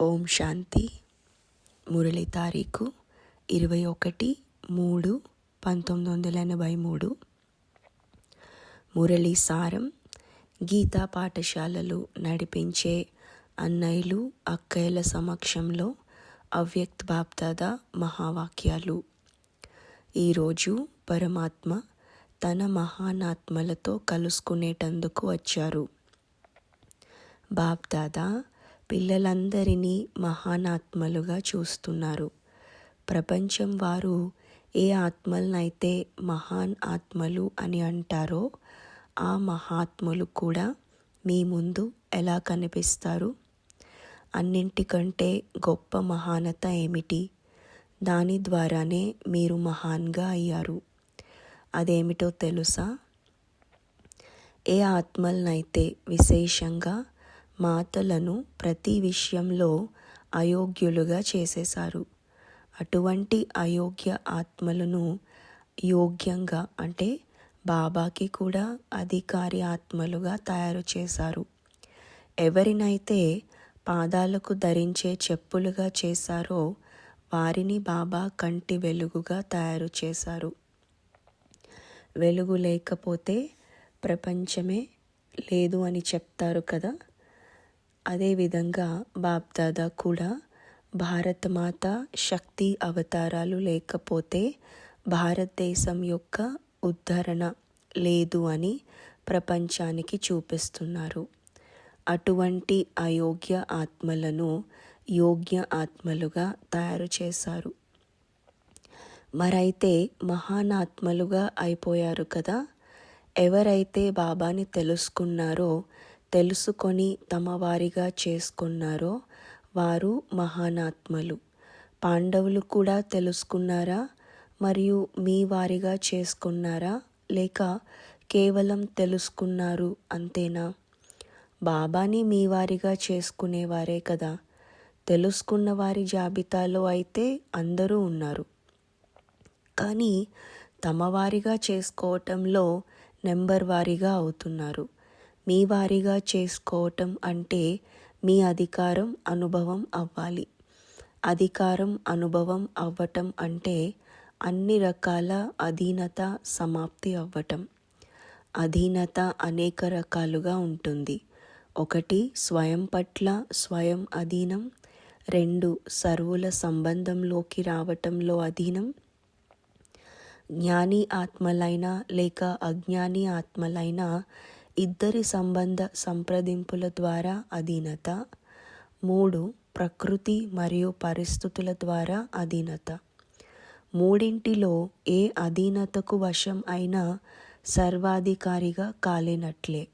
ఓం శాంతి. మురళి తారీఖు ఇరవై ఒకటి మూడు పంతొమ్మిది వందల ఎనభై మూడు. మురళి సారం గీతా పాఠశాలలు నడిపించే అన్నయ్యలు అక్కయ్యల సమక్షంలో అవ్యక్త్ బాప్దాద మహావాక్యాలు. ఈరోజు పరమాత్మ తన మహానాత్మలతో కలుసుకునేటందుకు వచ్చారు. బాప్దాదా పిల్లలందరినీ మహానాత్మలుగా చూస్తున్నారు. ప్రపంచం వారు ఏ ఆత్మలనైతే మహాన్ ఆత్మలు అని అంటారో ఆ మహాత్ములు కూడా మీ ముందు ఎలా కనిపిస్తారు? అన్నింటికంటే గొప్ప మహానత ఏమిటి? దాని ద్వారానే మీరు మహాన్గా అయ్యారు. అదేమిటో తెలుసా? ఏ ఆత్మలనైతే విశేషంగా మాతలను ప్రతి విషయంలో అయోగ్యులుగా చేసేశారు. అటువంటి అయోగ్య ఆత్మలను యోగ్యంగా అంటే బాబాకి కూడా అధికారి ఆత్మలుగా తయారు చేశారు. ఎవరినైతే పాదాలకు ధరించే చెప్పులుగా చేశారో వారిని బాబా కంటి వెలుగుగా తయారు చేశారు. వెలుగు లేకపోతే ప్రపంచమే లేదు అని చెప్తారు కదా. అదేవిధంగా బాప్దాదా కూడా భారతమాత శక్తి అవతారాలు లేకపోతే భారతదేశం యొక్క ఉద్ధరణ లేదు అని ప్రపంచానికి చూపిస్తున్నారు. అటువంటి అయోగ్య ఆత్మలను యోగ్య ఆత్మలుగా తయారు చేశారు. మరైతే మహానాత్మలుగా అయిపోయారు కదా? ఎవరైతే బాబాని తెలుసుకున్నారో తెలుసుకొని తమ వారిగా చేసుకున్నారో వారు మహానాత్మలు. పాండవులు కూడా తెలుసుకున్నారా? మరియు మీ వారిగా చేసుకున్నారా? లేక కేవలం తెలుసుకున్నారు అంతేనా? బాబాని మీ వారిగా చేసుకునేవారే కదా. తెలుసుకున్న వారి జాబితాలో అయితే అందరూ ఉన్నారు. కానీ తమ వారిగా చేసుకోవటంలో నెంబర్ వారీగా అవుతున్నారు. మీ వారిగా చేసుకోవటం అంటే మీ అధికారం అనుభవం అవ్వాలి. అధికారం అనుభవం అవ్వటం అంటే అన్ని రకాల అధీనత సమాప్తి అవ్వటం. అధీనత అనేక రకాలుగా ఉంటుంది. ఒకటి స్వయం పట్ల స్వయం అధీనం. రెండు సర్వుల సంబంధంలోకి రావటంలో అధీనం. జ్ఞాని ఆత్మలైన లేక అజ్ఞాని ఆత్మలైన ఇద్దరి సంబంధ సంప్రదింపుల ద్వారా అధీనత. మూడు ప్రకృతి మరియు పరిస్థితుల ద్వారా అధీనత. మూడింటిలో ఏ అధీనతకు వశం అయినా సర్వాధికారిగా కాలేనట్లే.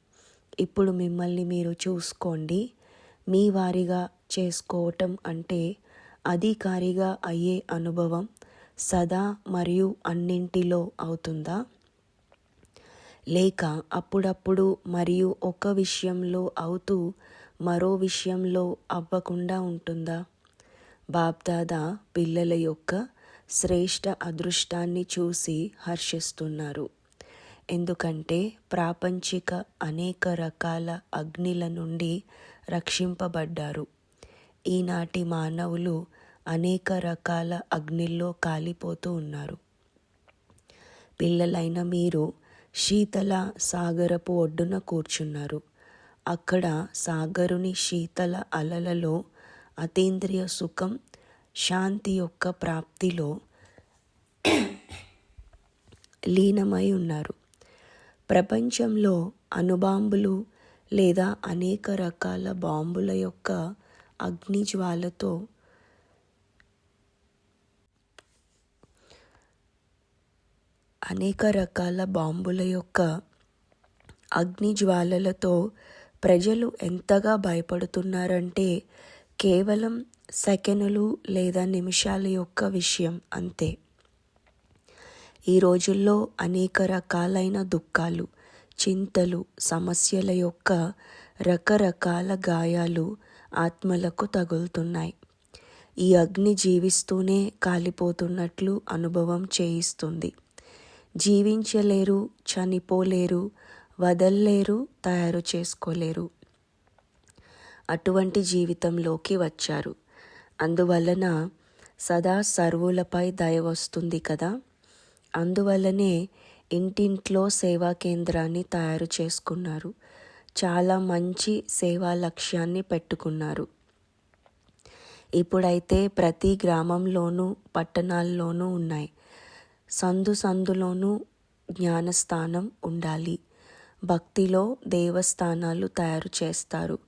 ఇప్పుడు మిమ్మల్ని మీరు చూసుకోండి. మీ వారిగా చేసుకోవటం అంటే అధికారిగా అయ్యే అనుభవం సదా మరియు అన్నింటిలో అవుతుందా? లేక అప్పుడప్పుడు మరియు ఒక విషయంలో అవుతూ మరో విషయంలో అవ్వకుండా ఉంటుందా? బాబ్దాదా పిల్లల యొక్క శ్రేష్ట అదృష్టాన్ని చూసి హర్షిస్తున్నారు. ఎందుకంటే ప్రాపంచిక అనేక రకాల అగ్నిల నుండి రక్షింపబడ్డారు. ఈనాటి మానవులు అనేక రకాల అగ్నిల్లో కాలిపోతూ ఉన్నారు. పిల్లలైన మీరు శీతల సాగరపు ఒడ్డున కూర్చున్నారు. అక్కడ సాగరుని శీతల అలలలో అతీంద్రియ సుఖం శాంతి యొక్క ప్రాప్తిలో లీనమై ఉన్నారు. ప్రపంచంలో అణుబాంబులు లేదా అనేక రకాల బాంబుల యొక్క అగ్నిజ్వాలతో అనేక రకాల బాంబుల యొక్క అగ్ని జ్వాలలతో ప్రజలు ఎంతగా భయపడుతున్నారంటే కేవలం సెకనులు లేదా నిమిషాల యొక్క విషయం అంతే. ఈ రోజుల్లో అనేక రకాలైన దుఃఖాలు చింతలు సమస్యల యొక్క రకరకాల గాయాలు ఆత్మలకు తగులుతున్నాయి. ఈ అగ్ని జీవిస్తూనే కాలిపోతున్నట్లు అనుభవం చేయిస్తుంది. జీవించలేరు చనిపోలేరు వదల్లేరు తయారు చేసుకోలేరు. అటువంటి జీవితంలోకి వచ్చారు. అందువలన సదా సర్వులపై దయ వస్తుంది కదా. అందువల్లనే ఇంటింట్లో సేవా కేంద్రాన్ని తయారు చేసుకున్నారు. చాలా మంచి సేవా లక్ష్యాన్ని పెట్టుకున్నారు. ఇప్పుడైతే ప్రతి గ్రామంలోనూ పట్టణాల్లోనూ ఉన్నాయి. సందు సందులోనూ జ్ఞానస్థానం ఉండాలి. భక్తిలో దేవస్థానాలు తయారు చేస్తారు.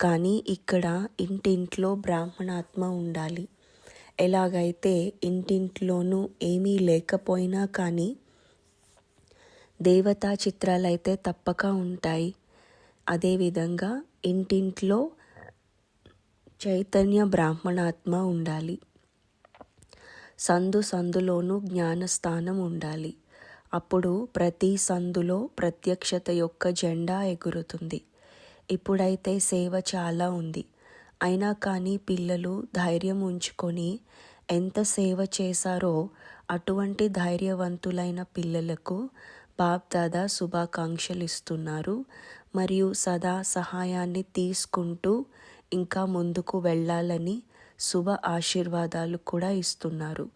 కానీ ఇక్కడ ఇంటింట్లో బ్రాహ్మణాత్మ ఉండాలి. ఎలాగైతే ఇంటింట్లోనూ ఏమీ లేకపోయినా కానీ దేవతా చిత్రాలైతే తప్పక ఉంటాయి. అదేవిధంగా ఇంటింట్లో చైతన్య బ్రాహ్మణాత్మ ఉండాలి. సందు సందులోనూ జ్ఞానస్థానం ఉండాలి. అప్పుడు ప్రతి సందులో ప్రత్యక్షత యొక్క జెండా ఎగురుతుంది. ఇప్పుడైతే సేవ చాలా ఉంది. అయినా కానీ పిల్లలు ధైర్యం ఉంచుకొని ఎంత సేవ చేశారో అటువంటి ధైర్యవంతులైన పిల్లలకు బాప్దాదా శుభాకాంక్షలు ఇస్తున్నారు. మరియు సదా సహాయాన్ని తీసుకుంటూ ఇంకా ముందుకు వెళ్ళాలని శుభ ఆశీర్వాదాలు కూడా ఇస్తున్నారు.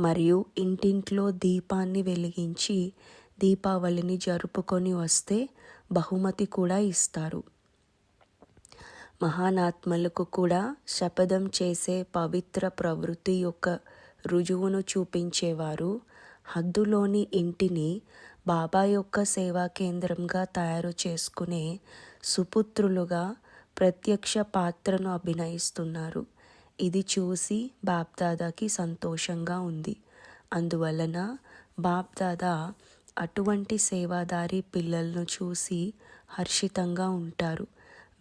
మరియు ఇంటింట్లో దీపాన్ని వెలిగించి దీపావళిని జరుపుకొని వస్తే బహుమతి కూడా ఇస్తారు. మహానాత్మలకు కూడా శపథం చేసే పవిత్ర ప్రవృత్తి యొక్క రుజువును చూపించేవారు హద్దులోని ఇంటిని బాబా యొక్క సేవా కేంద్రంగా తయారు చేసుకునే సుపుత్రులుగా ప్రత్యక్ష పాత్రను అభినయిస్తున్నారు. ఇది చూసి బాప్దాదాకి సంతోషంగా ఉంది. అందువలన బాప్దాదా అటువంటి సేవాదారి పిల్లలను చూసి హర్షితంగా ఉంటారు.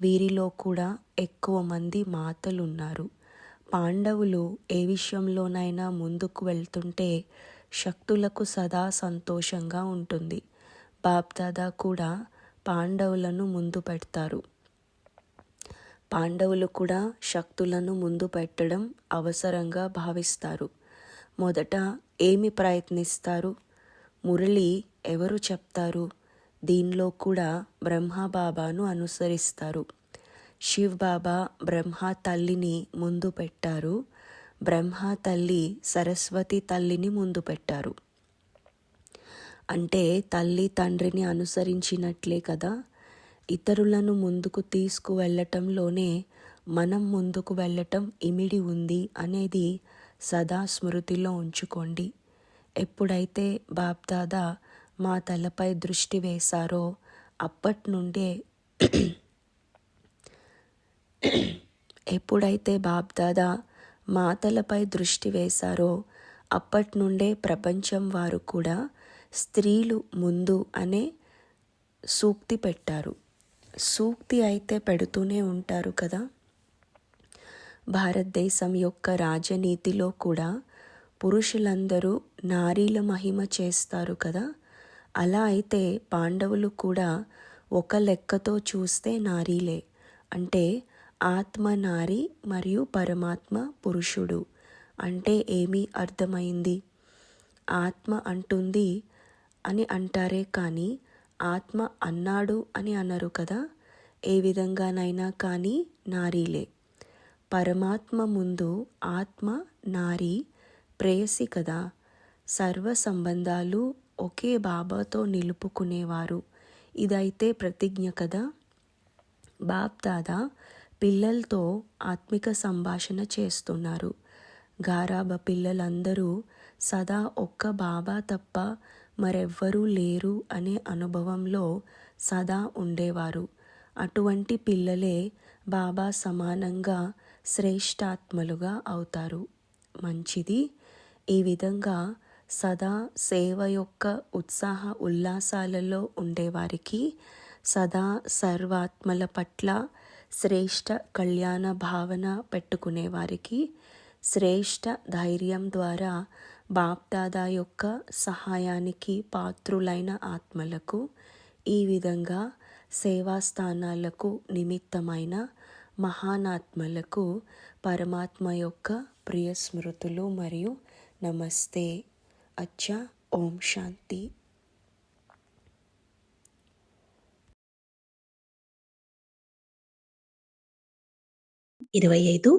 వీరిలో కూడా ఎక్కువ మంది మాతలున్నారు. పాండవులు ఏ విషయంలోనైనా ముందుకు వెళ్తుంటే శక్తులకు సదా సంతోషంగా ఉంటుంది. బాప్దాదా కూడా పాండవులను ముందు పెడతారు. పాండవులు కూడా శక్తులను ముందు పెట్టడం అవసరంగా భావిస్తారు. మొదట ఏమి ప్రయత్నిస్తారు? మురళి ఎవరు చెప్తారు? దీనిలో కూడా బ్రహ్మబాబాను అనుసరిస్తారు. శివ్ బాబా బ్రహ్మ తల్లిని ముందు పెట్టారు. బ్రహ్మ తల్లి సరస్వతి తల్లిని ముందు పెట్టారు. అంటే తల్లి తండ్రిని అనుసరించినట్లే కదా? ఇతరులను ముందుకు తీసుకువెళ్ళటంలోనే మనం ముందుకు వెళ్ళటం ఇమిడి ఉంది అనేది సదా స్మృతిలో ఉంచుకోండి. ఎప్పుడైతే బాప్దాదా మా తలపై దృష్టి వేశారో అప్పటి నుండే ఎప్పుడైతే బాప్దాదా మాతలపై దృష్టి వేశారో అప్పటి నుండే ప్రపంచం వారు కూడా స్త్రీలు ముందు అనే సూక్తి పెట్టారు. సూక్తి అయితే పెడుతూనే ఉంటారు కదా. భారతదేశం యొక్క రాజనీతిలో కూడా పురుషులందరూ నారీల మహిమ చేస్తారు కదా. అలా అయితే పాండవులు కూడా ఒక లెక్కతో చూస్తే నారీలే. అంటే ఆత్మ నారి మరియు పరమాత్మ పురుషుడు. అంటే ఏమీ అర్థమైంది? ఆత్మ అంటుంది అని అంటారే కానీ ఆత్మ అన్నాడు అని అన్నారు కదా? ఏ విధంగానైనా కానీ నారీలే. పరమాత్మ ముందు ఆత్మ నారీ ప్రేయసి కదా? సర్వ సంబంధాలు ఒకే బాబాతో నిలుపుకునేవారు. ఇదైతే ప్రతిజ్ఞ కదా? బాప్ దాదా పిల్లలతో ఆత్మిక సంభాషణ చేస్తున్నారు. గారాబ పిల్లలందరూ సదా ఒక్క బాబా తప్ప మరెవ్వరూ లేరు అనే అనుభవంలో సదా ఉండేవారు. అటువంటి పిల్లలే బాబా సమానంగా శ్రేష్టాత్మలుగా అవుతారు. మంచిది. ఈ విధంగా సదా సేవ యొక్క ఉత్సాహ ఉల్లాసాలలో ఉండేవారికి సదా సర్వాత్మల పట్ల శ్రేష్ట కళ్యాణ భావన పెట్టుకునేవారికి శ్రేష్ట ధైర్యం ద్వారా బాప్దాదా యొక్క సహాయానికి పాత్రులైన ఆత్మలకు ఈ విధంగా సేవా స్థానాలకు నిమిత్తమైన మహానాత్మలకు పరమాత్మ యొక్క ప్రియ స్మృతులు మరియు నమస్తే. అచ్చా ఓం శాంతి. ఇరవై ఐదు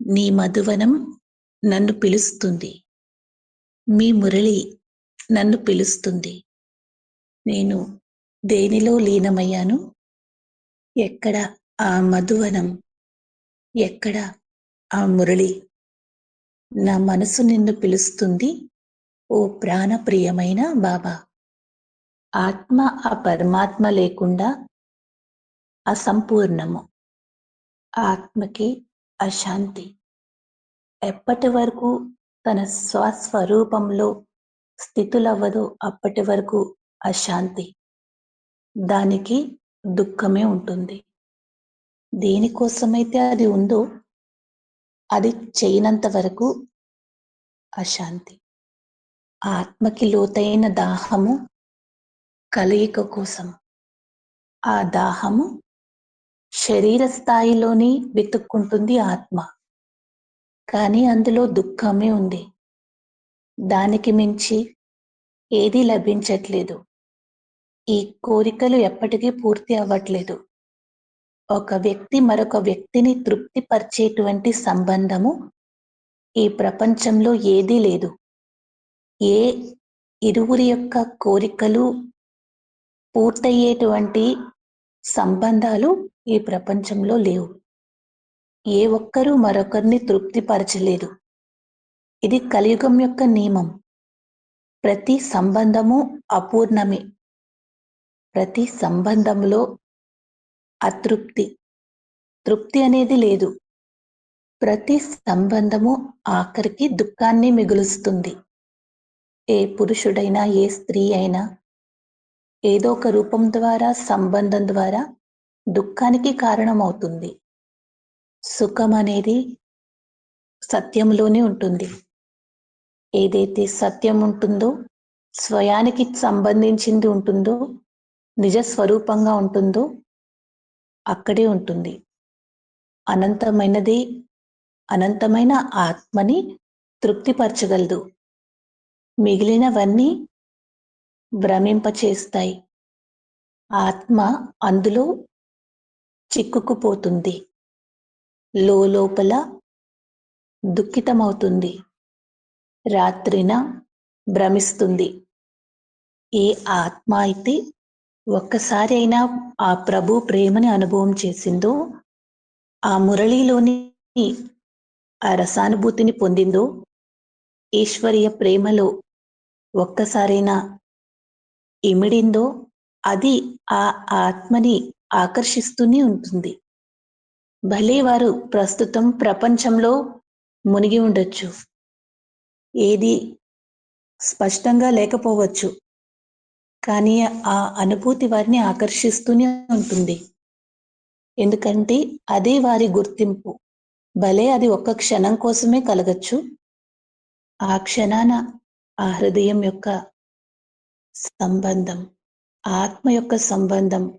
నీ మధువనం నన్ను పిలుస్తుంది. మీ మురళి నన్ను పిలుస్తుంది. నేను దేనిలో లీనమయ్యాను? ఎక్కడ ఆ మధువనం? ఎక్కడ ఆ మురళి? నా మనసు నిన్ను పిలుస్తుంది ఓ ప్రాణప్రియమైన బాబా. ఆత్మ ఆ పరమాత్మ లేకుండా అసంపూర్ణము. ఆత్మకి అశాంతి. ఎప్పటి వరకు తన స్వస్వరూపంలో స్థితులవ్వదో అప్పటి వరకు అశాంతి. దానికి దుఃఖమే ఉంటుంది. దేనికోసమైతే అది ఉందో అది చేయనంత వరకు అశాంతి. ఆత్మకి లోతైన దాహము కలయిక కోసం. ఆ దాహము శరీర స్థాయిలోని వెతుక్కుంటుంది ఆత్మ. కానీ అందులో దుఃఖమే ఉంది. దానికి మించి ఏదీ లభించట్లేదు. ఈ కోరికలు ఎప్పటికీ పూర్తి అవ్వట్లేదు. ఒక వ్యక్తి మరొక వ్యక్తిని తృప్తిపరిచేటువంటి సంబంధము ఈ ప్రపంచంలో ఏదీ లేదు. ఏ ఇరువురి యొక్క కోరికలు పూర్తయ్యేటువంటి సంబంధాలు ఈ ప్రపంచంలో లేవు. ఏ ఒక్కరూ మరొకరిని తృప్తిపరచలేదు. ఇది కలియుగం యొక్క నియమం. ప్రతి సంబంధము అపూర్ణమే. ప్రతి సంబంధంలో అతృప్తి. తృప్తి అనేది లేదు. ప్రతి సంబంధము ఆఖరికి దుఃఖాన్ని మిగులుస్తుంది. ఏ పురుషుడైనా ఏ స్త్రీ అయినా ఏదో ఒక రూపం ద్వారా సంబంధం ద్వారా దుఃఖానికి కారణమవుతుంది. సుఖం అనేది సత్యంలోనే ఉంటుంది. ఏదైతే సత్యం ఉంటుందో స్వయానికి సంబంధించింది ఉంటుందో నిజ స్వరూపంగా ఉంటుందో అక్కడే ఉంటుంది. అనంతమైనది అనంతమైన ఆత్మని తృప్తిపరచగలదు. మిగిలినవన్నీ భ్రమింపచేస్తాయి. ఆత్మ అందులో చిక్కుకుపోతుంది. లోపల దుఃఖితమవుతుంది. రాత్రిన భ్రమిస్తుంది. ఏ ఆత్మ అయితే ఒక్కసారి అయినా ఆ ప్రభు ప్రేమని అనుభవం చేసిందో ఆ మురళిలోని ఆ రసానుభూతిని పొందిందో ఈశ్వరీయ ప్రేమలో ఒక్కసారైనా ఇమిడిందో అది ఆ ఆత్మని ఆకర్షిస్తూనే ఉంటుంది. భలే వారు ప్రస్తుతం ప్రపంచంలో మునిగి ఉండొచ్చు. ఏది స్పష్టంగా లేకపోవచ్చు. కానీ ఆ అనుభూతి వారిని ఆకర్షిస్తూనే ఉంటుంది. ఎందుకంటే అదే వారి గుర్తింపు. భలే అది ఒక్క క్షణం కోసమే కలగచ్చు. ఆ క్షణాన ఆ హృదయం యొక్క సంబంధం ఆత్మ యొక్క సంబంధం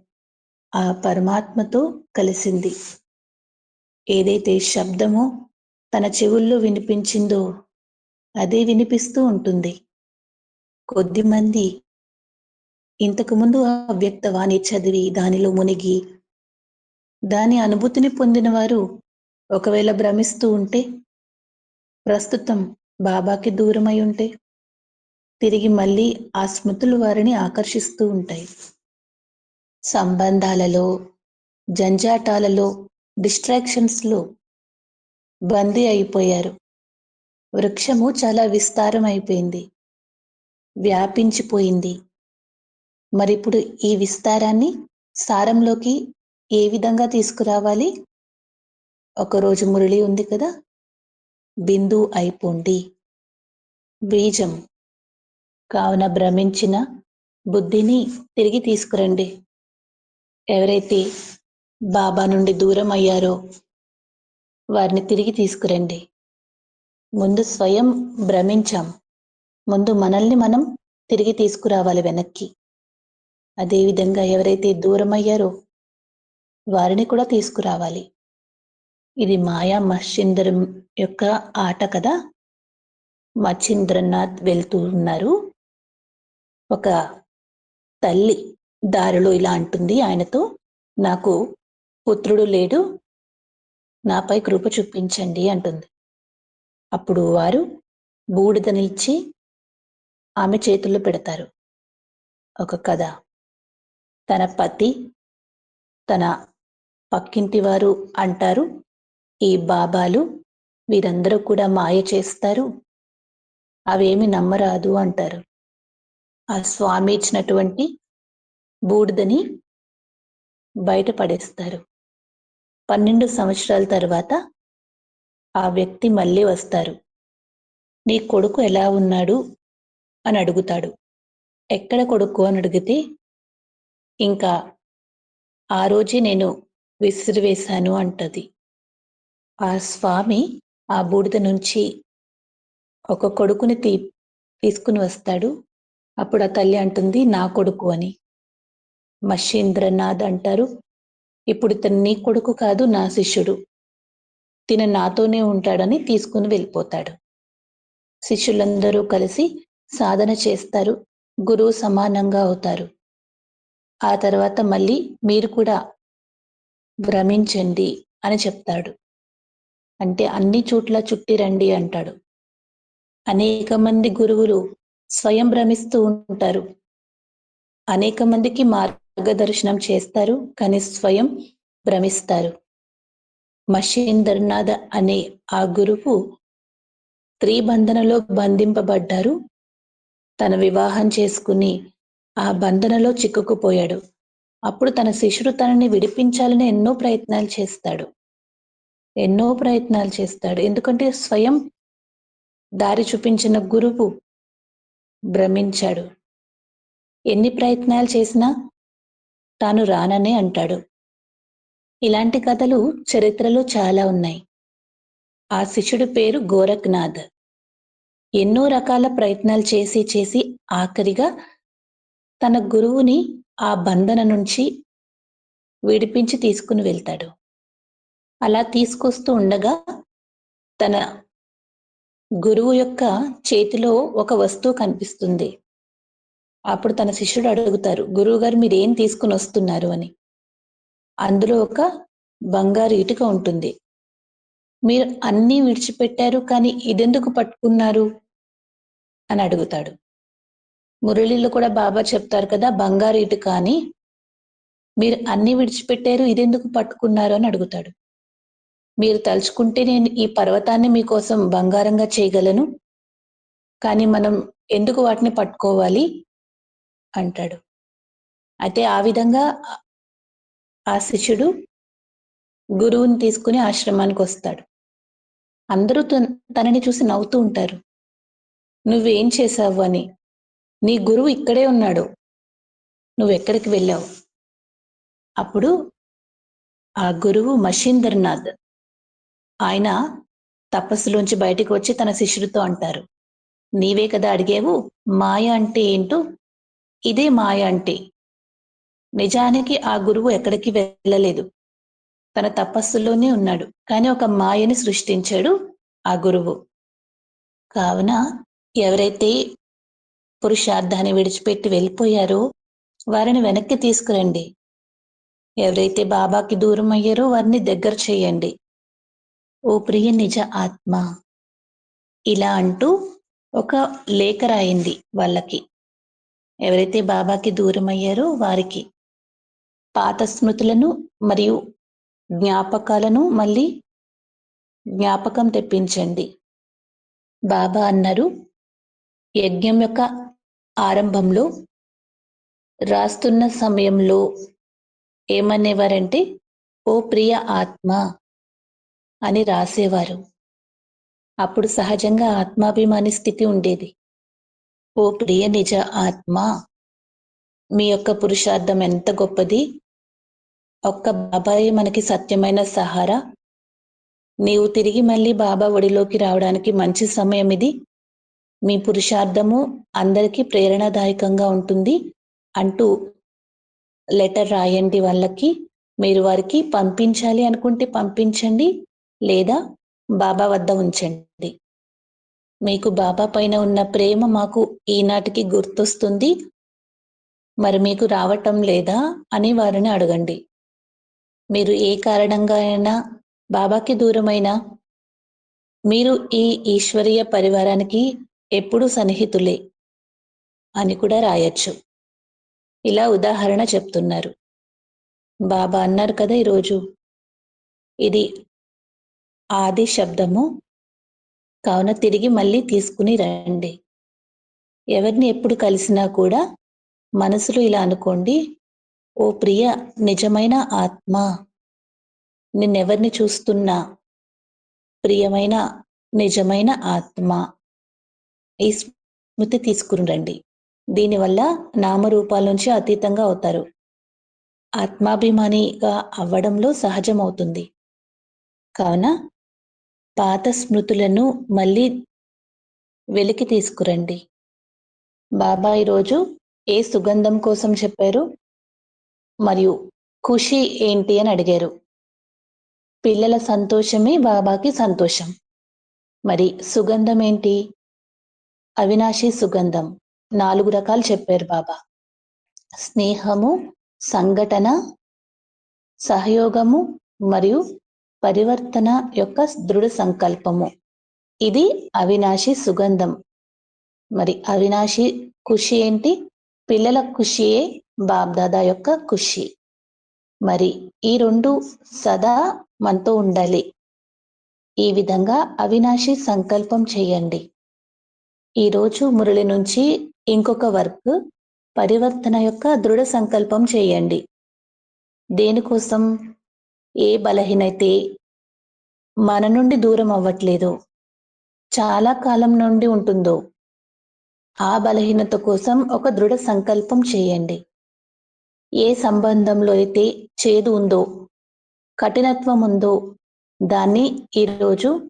ఆ పరమాత్మతో కలిసింది. ఏదైతే శబ్దమో తన చెవుల్లో వినిపించిందో అదే వినిపిస్తూ ఉంటుంది. కొద్దిమంది ఇంతకుముందు అవ్యక్త వాణి చదివి దానిలో మునిగి దాని అనుభూతిని పొందిన వారు ఒకవేళ భ్రమిస్తూ ఉంటే ప్రస్తుతం బాబాకి దూరమై ఉంటే తిరిగి మళ్ళీ ఆ స్మృతులు వారిని ఆకర్షిస్తూ ఉంటాయి. సంబంధాలలో జంజాటాలలో డిస్ట్రాక్షన్స్లో బందీ అయిపోయారు. వృక్షము చాలా విస్తారం అయిపోయింది వ్యాపించిపోయింది. మరిప్పుడు ఈ విస్తారాన్ని సారంలోకి ఏ విధంగా తీసుకురావాలి? ఒకరోజు మురళి ఉంది కదా? బిందు అయిపోండి. బీజం. కావున భ్రమించిన బుద్ధిని తిరిగి తీసుకురండి. ఎవరైతే బాబా నుండి దూరం అయ్యారో? వారిని తిరిగి తీసుకురండి. ముందు స్వయం భ్రమించాం. ముందు మనల్ని మనం తిరిగి తీసుకురావాలి వెనక్కి. అదేవిధంగా ఎవరైతే దూరం అయ్యారో వారిని కూడా తీసుకురావాలి. ఇది మాయా మహేంద్రం యొక్క ఆట కదా? మచ్చింద్రనాథ్ వెళ్తూ ఉన్నారు. ఒక తల్లి దారిలో ఇలా అంటుంది. ఆయనతో నాకు పుత్రుడు లేడు. నాపై కృప చూపించండి అంటుంది. అప్పుడు వారు బూడిదనిచ్చి ఆమె చేతుల్లో పెడతారు. ఒక కథ. తన పతి తన పక్కింటి వారు అంటారు ఈ బాబాలు వీరందరూ కూడా మాయ చేస్తారు. అవేమి నమ్మరాదు అంటారు. ఆ స్వామి ఇచ్చినటువంటి బూడిదని బయట పడేస్తారు. పన్నెండు సంవత్సరాల తర్వాత ఆ వ్యక్తి మళ్ళీ వస్తారు. నీ కొడుకు ఎలా ఉన్నాడు? అని అడుగుతాడు. ఎక్కడ కొడుకు? అని అడిగితే ఇంకా ఆ రోజే నేను విసిరివేశాను అంటది. ఆ స్వామి ఆ బూడిద నుంచి ఒక కొడుకుని తీ తీసుకుని వస్తాడు. అప్పుడు ఆ తల్లి అంటుంది నా కొడుకు అని. మషేంద్రనాథ్ అంటారు. ఇప్పుడు ఇతను నీ కొడుకు కాదు నా శిష్యుడు. తిన నాతోనే ఉంటాడని తీసుకుని వెళ్ళిపోతాడు. శిష్యులందరూ కలిసి సాధన చేస్తారు గురువు సమానంగా అవుతారు. ఆ తర్వాత మళ్ళీ మీరు కూడా భ్రమించండి అని చెప్తాడు. అంటే అన్ని చోట్ల చుట్టి రండి అంటాడు. అనేక మంది గురువులు స్వయం భ్రమిస్తూ ఉంటారు. అనేక మందికి మార్గదర్శనం చేస్తారు కానీ స్వయం భ్రమిస్తారు. మషేంద్రనాథ్ అనే ఆ గురువు స్త్రీ బంధనలో బంధింపబడ్డారు. తన వివాహం చేసుకుని ఆ బంధనలో చిక్కుకుపోయాడు. అప్పుడు తన శిష్యుడు తనని విడిపించాలని ఎన్నో ప్రయత్నాలు చేస్తాడు. ఎన్నో ప్రయత్నాలు చేస్తాడు. ఎందుకంటే స్వయం దారి చూపించిన గురువు భ్రమించాడు. ఎన్ని ప్రయత్నాలు చేసినా తాను రాననే అంటాడు. ఇలాంటి కథలు చరిత్రలో చాలా ఉన్నాయి. ఆ శిష్యుడి పేరు గోరఖ్నాథ్. ఎన్నో రకాల ప్రయత్నాలు చేసి చేసి ఆఖరిగా తన గురువుని ఆ బంధన నుంచి విడిపించి తీసుకుని వెళ్తాడు. అలా తీసుకొస్తూ ఉండగా తన గురువు యొక్క చేతిలో ఒక వస్తువు కనిపిస్తుంది. అప్పుడు తన శిష్యుడు అడుగుతారు గురువుగారు మీరు ఏం తీసుకుని వస్తున్నారు? అని. అందులో ఒక బంగారు ఇటుక ఉంటుంది. మీరు అన్నీ విడిచిపెట్టారు కానీ ఇదెందుకు పట్టుకున్నారు? అని అడుగుతాడు. మురళిలో కూడా బాబా చెప్తారు కదా బంగారు ఇటుక అని. మీరు అన్ని విడిచిపెట్టారు ఇదెందుకు పట్టుకున్నారు? అని అడుగుతాడు. మీరు తలుచుకుంటే నేను ఈ పర్వతాన్ని మీకోసం బంగారంగా చేయగలను కానీ మనం ఎందుకు వాటిని పట్టుకోవాలి? అంటాడు. అయితే ఆ విధంగా ఆ శిష్యుడు గురువుని తీసుకుని ఆశ్రమానికి వస్తాడు అందరూ తనని చూసి నవ్వుతూ ఉంటారు. నువ్వేం చేశావు అని? నీ గురువు ఇక్కడే ఉన్నాడు. నువ్వెక్కడికి వెళ్ళావు? అప్పుడు ఆ గురువు మషీందర్నాథ్ ఆయన తపస్సులోంచి బయటికి వచ్చి తన శిష్యుడితో అంటారు. నీవే కదా అడిగావు? మాయ అంటే ఏంటో ఇదే మాయ అంటే. నిజానికి ఆ గురువు ఎక్కడికి వెళ్ళలేదు. తన తపస్సులోనే ఉన్నాడు. కానీ ఒక మాయని సృష్టించాడు ఆ గురువు. కావున ఎవరైతే పురుషార్థాన్ని విడిచిపెట్టి వెళ్ళిపోయారో వారిని వెనక్కి తీసుకురండి. ఎవరైతే బాబాకి దూరం అయ్యారో వారిని దగ్గర చేయండి. ఓ ప్రియ నిజ ఆత్మ. ఇలా అంటూ ఒక లేఖ రాయింది వాళ్ళకి. ఎవరైతే బాబాకి దూరం అయ్యారో వారికి పాత స్మృతులను మరియు జ్ఞాపకాలను మళ్ళీ జ్ఞాపకం తెప్పించండి. బాబా అన్నారు యజ్ఞం యొక్క ఆరంభంలో రాస్తున్న సమయంలో ఏమనేవారంటే ఓ ప్రియ ఆత్మ అని రాసేవారు. అప్పుడు సహజంగా ఆత్మాభిమాని స్థితి ఉండేది. ఓ ప్రియ నిజ ఆత్మ మీ యొక్క పురుషార్థం ఎంత గొప్పది? ఒక్క బాబాయే మనకి సత్యమైన సహారా? నీవు తిరిగి మళ్ళీ బాబా ఒడిలోకి రావడానికి మంచి సమయం ఇది. మీ పురుషార్థము అందరికీ ప్రేరణాదాయకంగా ఉంటుంది అంటూ లెటర్ రాయండి వాళ్ళకి. మీరు వారికి పంపించాలి అనుకుంటే పంపించండి లేదా బాబా వద్ద ఉంచండి. మీకు బాబా పైన ఉన్న ప్రేమ మాకు ఈనాటికి గుర్తొస్తుంది. మరి మీకు రావటం లేదా అని వారిని అడగండి. మీరు ఏ కారణంగా అయినా బాబాకి దూరమైనా మీరు ఈ ఈశ్వరీయ పరివారానికి ఎప్పుడూ సన్నిహితులే అని కూడా రాయొచ్చు. ఇలా ఉదాహరణ చెప్తున్నారు. బాబా అన్నారు కదా ఈరోజు. ఇది ఆది శబ్దము. కావున తిరిగి మళ్ళీ తీసుకుని రండి. ఎవరిని ఎప్పుడు కలిసినా కూడా మనసులో ఇలా అనుకోండి ఓ ప్రియ నిజమైన ఆత్మ నిన్నెవరిని చూస్తున్నా? ప్రియమైన నిజమైన ఆత్మ. ఈ స్మృతి తీసుకుని రండి. దీనివల్ల నామరూపాల నుంచి అతీతంగా అవుతారు. ఆత్మాభిమానిగా అవ్వడంలో సహజమవుతుంది. కావున పాత స్మృతులను మళ్ళీ వెలికి తీసుకురండి. బాబా ఈరోజు ఏ సుగంధం కోసం చెప్పారు? మరియు ఖుషి ఏంటి అని అడిగారు. పిల్లల సంతోషమే బాబాకి సంతోషం. మరి సుగంధం ఏంటి? అవినాశి సుగంధం. నాలుగు రకాలు చెప్పారు బాబా. స్నేహము సంఘటన సహయోగము మరియు పరివర్తన యొక్క దృఢ సంకల్పము. ఇది అవినాశి సుగంధం. మరి అవినాశి ఖుషి ఏంటి? పిల్లల ఖుషియే బాబ్దాదా యొక్క ఖుషి మరి ఈ రెండు సదా మనతో ఉండాలి. ఈ విధంగా అవినాశి సంకల్పం చేయండి. ఈరోజు మురళి నుంచి ఇంకొక వర్క్ పరివర్తన యొక్క దృఢ సంకల్పం చేయండి. దేనికోసం? ఏ బలహీనైతే మన నుండి దూరం అవ్వట్లేదో. చాలా కాలం నుండి ఉంటుందో. ఆ బలహీనత కోసం ఒక దృఢ సంకల్పం చేయండి. ఏ సంబంధంలో అయితే చేదు ఉందో కఠినత్వం ఉందో దాన్ని ఈరోజు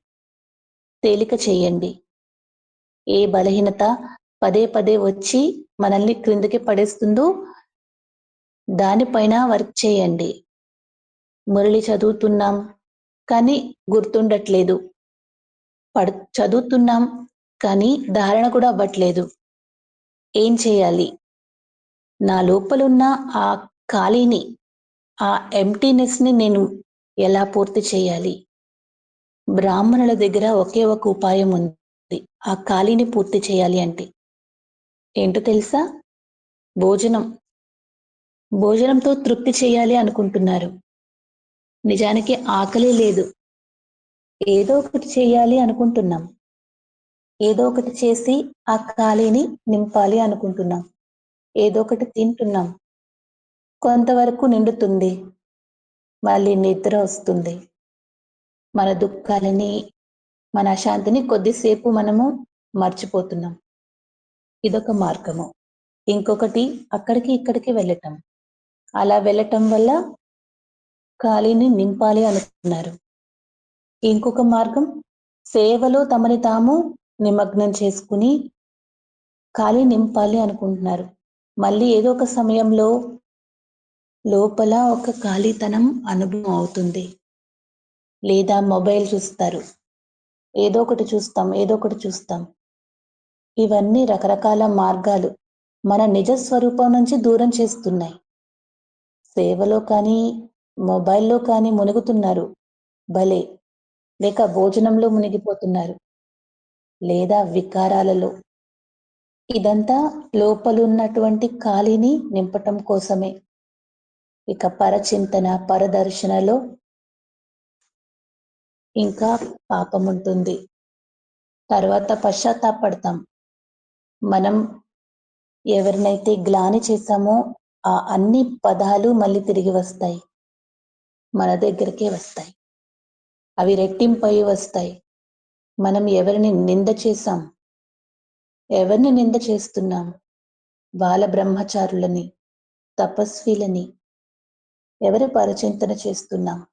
తేలిక చేయండి. ఏ బలహీనత పదే పదే వచ్చి మనల్ని క్రిందికి పడేస్తుందో దానిపైన వర్క్ చేయండి. మురళి చదువుతున్నాం. కానీ గుర్తుండట్లేదు. పడు చదువుతున్నాం కానీ ధారణ కూడా అవ్వట్లేదు. ఏం చేయాలి? నా లోపలున్న ఆ ఖాళీని ఆ ఎంటీనెస్ని నేను ఎలా పూర్తి చేయాలి? బ్రాహ్మణుల దగ్గర ఒకే ఒక ఉపాయం ఉంది. ఆ ఖాళీని పూర్తి చేయాలి అంటే. ఏంటో తెలుసా? భోజనం. భోజనంతో తృప్తి చేయాలి అనుకుంటున్నారు. నిజానికి ఆకలి లేదు. ఏదో ఒకటి చేయాలి అనుకుంటున్నాం. ఏదో ఒకటి చేసి ఆ ఖాళీని నింపాలి అనుకుంటున్నాం. ఏదో ఒకటి తింటున్నాం. కొంతవరకు నిండుతుంది. మళ్ళీ నిద్ర వస్తుంది. మన దుఃఖాలని మన అశాంతిని కొద్దిసేపు మనము మర్చిపోతున్నాం. ఇదొక మార్గము. ఇంకొకటి అక్కడికి ఇక్కడికి వెళ్ళటం. అలా వెళ్ళటం వల్ల ఖాళీని నింపాలి అనుకున్నారు. ఇంకొక మార్గం సేవలో తమని తాము నిమగ్నం చేసుకుని ఖాళీ నింపాలి అనుకుంటున్నారు. మళ్ళీ ఏదో ఒక సమయంలో లోపల ఒక ఖాళీతనం అనుభవం అవుతుంది. లేదా మొబైల్ చూస్తారు. ఏదో ఒకటి చూస్తాం ఏదో ఒకటి చూస్తాం. ఇవన్నీ రకరకాల మార్గాలు మన నిజ స్వరూపం నుంచి దూరం చేస్తున్నాయి. సేవలో కానీ మొబైల్లో కానీ మునుగుతున్నారు. భలే! లేక భోజనంలో మునిగిపోతున్నారు. లేదా వికారాలలో. ఇదంతా లోపలున్నటువంటి ఖాళీని నింపటం కోసమే. ఇక పరచింతన పరదర్శనలో ఇంకా పాపం ఉంటుంది తర్వాత పశ్చాత్తాపడతాం. మనం ఎవరినైతే గ్లాని చేశామో ఆ అన్ని పదాలు మళ్ళీ తిరిగి వస్తాయి. మన దగ్గరికే వస్తాయి. అవి రెట్టింపై వస్తాయి. మనం ఎవరిని నింద చేశాం? ఎవరిని నింద చేస్తున్నాం? బాల బ్రహ్మచారులని తపస్విలని ఎవరి పరచింతన చేస్తున్నాం?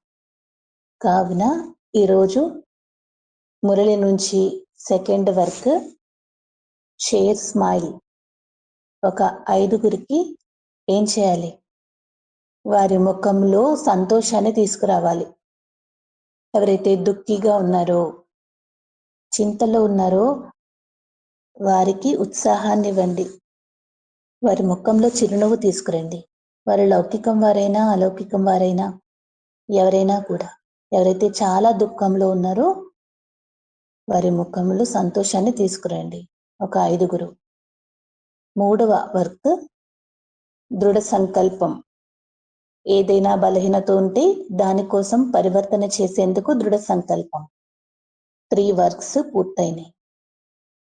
కావున ఈరోజు మురళి నుంచి సెకండ్ వర్క్ షేర్ స్మైల్. ఒక ఐదుగురికి ఏం చేయాలి? వారి ముఖంలో సంతోషాన్ని తీసుకురావాలి. ఎవరైతే దుఃఖిగా ఉన్నారో చింతలో ఉన్నారో వారికి ఉత్సాహాన్ని ఇవ్వండి. వారి ముఖంలో చిరునవ్వు తీసుకురండి. వారి లౌకికం వారైనా అలౌకికం వారైనా ఎవరైనా కూడా ఎవరైతే చాలా దుఃఖంలో ఉన్నారో వారి ముఖంలో సంతోషాన్ని తీసుకురండి. ఒక ఐదుగురు. మూడవ వర్క్ దృఢ సంకల్పం. ఏదైనా బలహీనత ఉంటే దానికోసం పరివర్తన చేసేందుకు దృఢ సంకల్పం. Three works పూర్తయినాయి.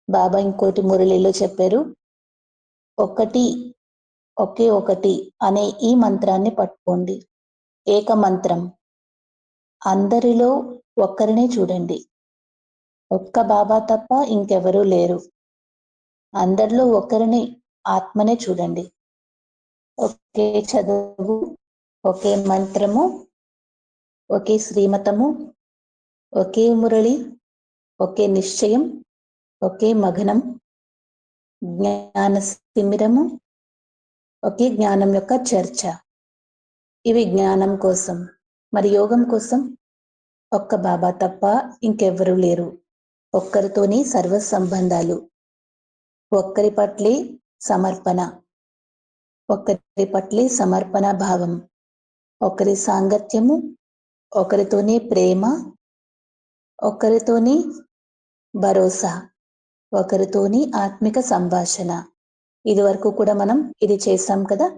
బాబా ఇంకోటి మురళిలో చెప్పారు ఒకటి ఒకే ఒకటి అనే ఈ మంత్రాన్ని పట్టుకోండి. ఏక మంత్రం అందరిలో ఒక్కరినే చూడండి. ఒక్క బాబా తప్ప ఇంకెవరూ లేరు. అందరిలో ఒకరిని ఆత్మనే చూడండి. ఒకే చదువు ఒకే మంత్రము ఒకే శ్రీమతము ఒకే మురళి ఒకే నిశ్చయం ఒకే మగనం జ్ఞాన శిమిరము ఒకే జ్ఞానం యొక్క చర్చ. ఇవి జ్ఞానం కోసం మరి యోగం కోసం ఒక్క బాబా తప్ప ఇంకెవ్వరూ లేరు. ఒక్కరితోని సర్వ సంబంధాలు ఒక్కరి పట్లే సమర్పణ. ఒక్కరి పట్లే సమర్పణ భావం. ఒకరి సాంగత్యము ఒకరితోనే ప్రేమ ఒకరితోని భరోసా ఒకరితోని ఆత్మిక సంభాషణ. ఇది వరకు కూడా మనం ఇది చేసాం కదా?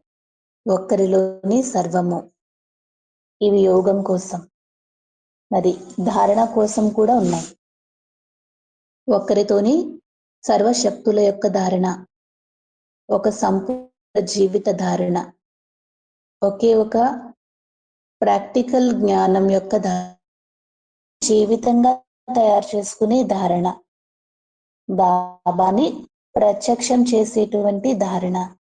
ఒక్కరిలోనే సర్వము. ఇవి యోగం కోసం. మరి ధారణ కోసం కూడా ఉన్నాయి. ఒకరితోని సర్వశక్తుల యొక్క ధారణ. ఒక సంపూర్ణ జీవిత ధారణ. ఒకే ఒక ప్రాక్టికల్ జ్ఞానం యొక్క జీవితంగా తయారు చేసుకునే ధారణ. బాబాని ప్రత్యక్షం చేసేటువంటి ధారణ.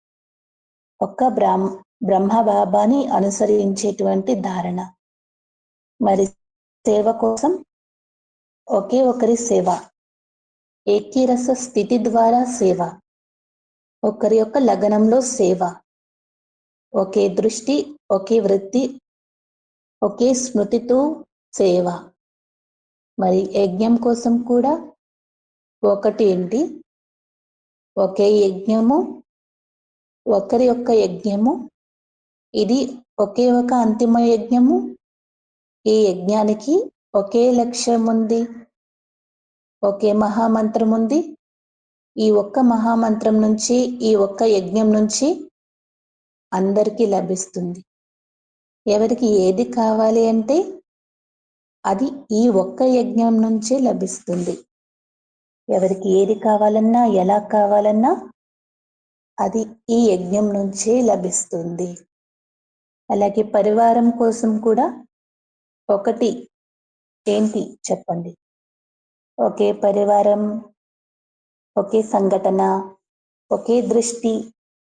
ఒక్క బ్రహ్మ బ్రహ్మ బాబాని అనుసరించేటువంటి ధారణ. మరి సేవ కోసం ఒకే ఒకరి సేవ. ఏకీరస స్థితి ద్వారా సేవ. ఒకరి యొక్క లగనంలో సేవ. ఒకే దృష్టి ఒకే వృత్తి ఒకే స్మృతితో సేవ. మరి యజ్ఞం కోసం కూడా ఒకటి ఏంటి? ఒకే యజ్ఞము ఒకరి యొక్క యజ్ఞము ఇది ఒకే ఒక అంతిమ యజ్ఞము ఈ యజ్ఞానికి ఒకే లక్ష్యం ఉంది ఒకే మహామంత్రం ఉంది. ఈ ఒక్క మహామంత్రం నుంచి ఈ ఒక్క యజ్ఞం నుంచి అందరికీ లభిస్తుంది. ఎవరికి ఏది కావాలి అంటే అది ఈ ఒక్క యజ్ఞం నుంచే లభిస్తుంది. ఎవరికి ఏది కావాలన్నా ఎలా కావాలన్నా అది ఈ యజ్ఞం నుంచే లభిస్తుంది. అలాగే పరివారం కోసం కూడా ఒకటి ఏంటి చెప్పండి? ఒకే పరివారం ఒకే సంఘటన ఒకే దృష్టి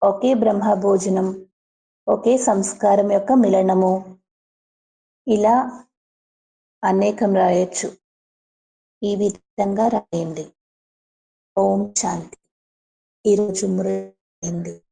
ఒకే బ్రహ్మ భోజనం ఒకే సంస్కారం యొక్క మిలనము. ఇలా అనేకం రాయొచ్చు. ఈ విధంగా రాయండి. ఓం శాంతి. ఈరోజు మురళి